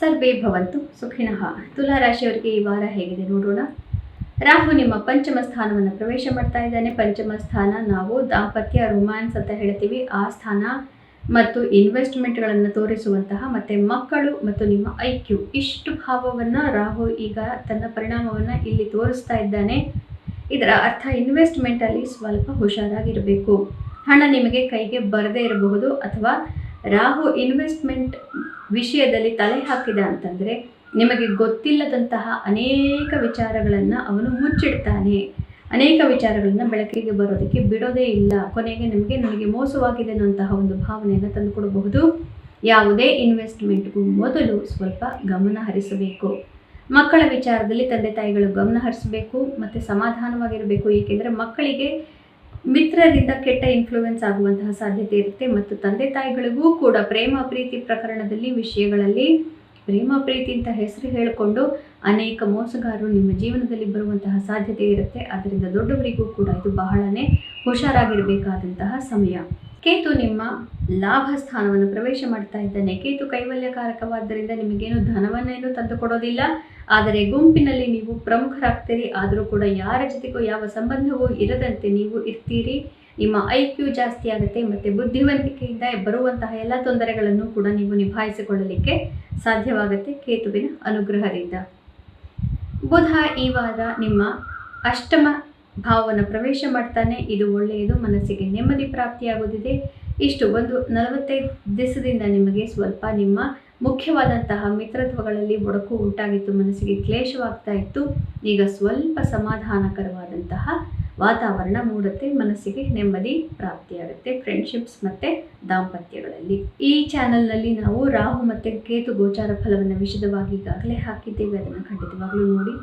ಸರ್ವೇ ಭವಂತು, ಸುಖಿನಃ. ತುಲಾ ರಾಶಿಯವರಿಗೆ ಈ ವಾರ ಹೇಗಿದೆ ನೋಡೋಣ. ರಾಹು ನಿಮ್ಮ ಪಂಚಮ ಸ್ಥಾನವನ್ನು ಪ್ರವೇಶ ಮಾಡ್ತಾ ಇದ್ದಾನೆ. ಪಂಚಮ ಸ್ಥಾನ ನಾವು ದಾಂಪತ್ಯ ರೊಮ್ಯಾನ್ಸ್ ಅಂತ ಹೇಳ್ತೀವಿ. ಆ ಸ್ಥಾನ ಮತ್ತು ಇನ್ವೆಸ್ಟ್ಮೆಂಟ್ಗಳನ್ನು ತೋರಿಸುವಂತಹ ಮತ್ತು ಮಕ್ಕಳು ಮತ್ತು ನಿಮ್ಮ ಐ ಕ್ಯೂ ಇಷ್ಟು ಭಾವವನ್ನು ರಾಹು ಈಗ ತನ್ನ ಪರಿಣಾಮವನ್ನು ಇಲ್ಲಿ ತೋರಿಸ್ತಾ ಇದ್ದಾನೆ. ಇದರ ಅರ್ಥ ಇನ್ವೆಸ್ಟ್ಮೆಂಟಲ್ಲಿ ಸ್ವಲ್ಪ ಹುಷಾರಾಗಿರಬೇಕು. ಹಣ ನಿಮಗೆ ಕೈಗೆ ಬರದೇ ಇರಬಹುದು ಅಥವಾ ರಾಹು ಇನ್ವೆಸ್ಟ್ಮೆಂಟ್ ವಿಷಯದಲ್ಲಿ ತಲೆ ಹಾಕಿದ ಅಂತಂದರೆ ನಿಮಗೆ ಗೊತ್ತಿಲ್ಲದಂತಹ ಅನೇಕ ವಿಚಾರಗಳನ್ನು ಅವನು ಮುಚ್ಚಿಡ್ತಾನೆ. ಅನೇಕ ವಿಚಾರಗಳನ್ನು ಬೆಳಕಿಗೆ ಬರೋದಕ್ಕೆ ಬಿಡೋದೇ ಇಲ್ಲ. ಕೊನೆಗೆ ನಿಮಗೆ ನನಗೆ ಮೋಸವಾಗಿದೆ ಅನ್ನುವಂತಹ ಒಂದು ಭಾವನೆಯನ್ನು ತಂದುಕೊಡಬಹುದು ಯಾವುದೇ ಇನ್ವೆಸ್ಟ್ಮೆಂಟ್ಗೂ ಮೊದಲು ಸ್ವಲ್ಪ ಗಮನ ಹರಿಸಬೇಕು. ಮಕ್ಕಳ ವಿಚಾರದಲ್ಲಿ ತಂದೆ ತಾಯಿಗಳು ಗಮನ ಹರಿಸಬೇಕು, ಮತ್ತು ಸಮಾಧಾನವಾಗಿರಬೇಕು. ಏಕೆಂದರೆ ಮಕ್ಕಳಿಗೆ ಮಿತ್ರರಿಂದ ಕೆಟ್ಟ ಇನ್ಫ್ಲೂಯೆನ್ಸ್ ಆಗುವಂತಹ ಸಾಧ್ಯತೆ ಇರುತ್ತೆ ಮತ್ತು ತಂದೆ ತಾಯಿಗಳಿಗೂ ಕೂಡ ಪ್ರೇಮ, ಪ್ರೀತಿ ಪ್ರಕರಣದಲ್ಲಿ, ವಿಷಯಗಳಲ್ಲಿ ಪ್ರೇಮ, ಪ್ರೀತಿ ಅಂತ ಹೆಸರು ಹೇಳಿಕೊಂಡು ಅನೇಕ ಮೋಸಗಾರರು ನಿಮ್ಮ ಜೀವನದಲ್ಲಿ ಬರುವಂತಹ ಸಾಧ್ಯತೆ ಇರುತ್ತೆ. ಅದರಿಂದ ದೊಡ್ಡವರಿಗೂ ಕೂಡ ಇದು ಬಹಳನೇ ಹುಷಾರಾಗಿರಬೇಕಾದಂತಹ ಸಮಯ. ಕೇತು ನಿಮ್ಮ ಲಾಭ ಸ್ಥಾನವನ್ನು ಪ್ರವೇಶ ಮಾಡ್ತಾ ಇದ್ದಾನೆ. ಕೇತು ಕೈವಲ್ಯಕಾರಕವಾದ್ದರಿಂದ ನಿಮಗೇನು ಧನವನ್ನೇನು ತಂದುಕೊಡೋದಿಲ್ಲ. ಆದರೆ ಗುಂಪಿನಲ್ಲಿ ನೀವು ಪ್ರಮುಖರಾಗ್ತೀರಿ, ಆದರೂ ಕೂಡ ಯಾರ ಜೊತೆಗೂ ಯಾವ ಸಂಬಂಧವೂ ಇರದಂತೆ ನೀವು ಇರ್ತೀರಿ. ನಿಮ್ಮ ಐ ಕ್ಯೂ ಜಾಸ್ತಿ ಆಗುತ್ತೆ, ಮತ್ತು ಬುದ್ಧಿವಂತಿಕೆಯಿಂದ ಬರುವಂತಹ ಎಲ್ಲ ತೊಂದರೆಗಳನ್ನು ಕೂಡ ನೀವು ನಿಭಾಯಿಸಿಕೊಳ್ಳಲಿಕ್ಕೆ ಸಾಧ್ಯವಾಗುತ್ತೆ ಕೇತುವಿನ ಅನುಗ್ರಹದಿಂದ. ಬುಧ ಈ ವಾರ ನಿಮ್ಮ ಅಷ್ಟಮ ಭಾವವನ್ನು ಪ್ರವೇಶ ಮಾಡ್ತಾನೆ. ಇದು ಒಳ್ಳೆಯದು, ಮನಸ್ಸಿಗೆ ನೆಮ್ಮದಿ ಪ್ರಾಪ್ತಿಯಾಗುತ್ತಿದೆ. ಇಷ್ಟು ಒಂದು ನಲವತ್ತೈದು ದಿವಸದಿಂದ ನಿಮಗೆ ಸ್ವಲ್ಪ ನಿಮ್ಮ ಮುಖ್ಯವಾದಂತಹ ಮಿತ್ರತ್ವಗಳಲ್ಲಿ ಒಡಕು ಉಂಟಾಗಿತ್ತು, ಮನಸ್ಸಿಗೆ ಕ್ಲೇಶವಾಗ್ತಾ ಇತ್ತು. ಈಗ ಸ್ವಲ್ಪ ಸಮಾಧಾನಕರವಾದಂತಹ ವಾತಾವರಣ ಮೂಡುತ್ತೆ, ಮನಸ್ಸಿಗೆ ನೆಮ್ಮದಿ ಪ್ರಾಪ್ತಿಯಾಗುತ್ತೆ ಫ್ರೆಂಡ್ಶಿಪ್ಸ್ ಮತ್ತು ದಾಂಪತ್ಯಗಳಲ್ಲಿ. ಈ ಚಾನೆಲ್ನಲ್ಲಿ ನಾವು ರಾಹು ಮತ್ತು ಕೇತು ಗೋಚಾರ ಫಲವನ್ನು ವಿಶದವಾಗಿ ಈಗಾಗಲೇ ಹಾಕಿದ್ದೇವೆ. ಅದನ್ನು ಖಂಡಿತವಾಗ್ಲೂ ನೋಡಿ.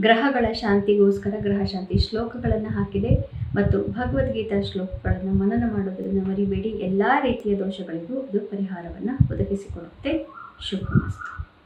ಗ್ರಹಗಳ ಶಾಂತಿಗೋಸ್ಕರ, ಗ್ರಹ ಶಾಂತಿ ಶ್ಲೋಕಗಳನ್ನು ಹಾಕಿದೆ. ಮತ್ತು ಭಗವದ್ಗೀತಾ ಶ್ಲೋಕಗಳನ್ನು ಮನನ ಮಾಡೋದರಿಂದ ಮರಿಬೇಡಿ. ಎಲ್ಲ ರೀತಿಯ ದೋಷಗಳಿಗೂ ಅದು ಪರಿಹಾರವನ್ನು ಒದಗಿಸಿಕೊಡುತ್ತೆ. ಶುಭಮಸ್ತು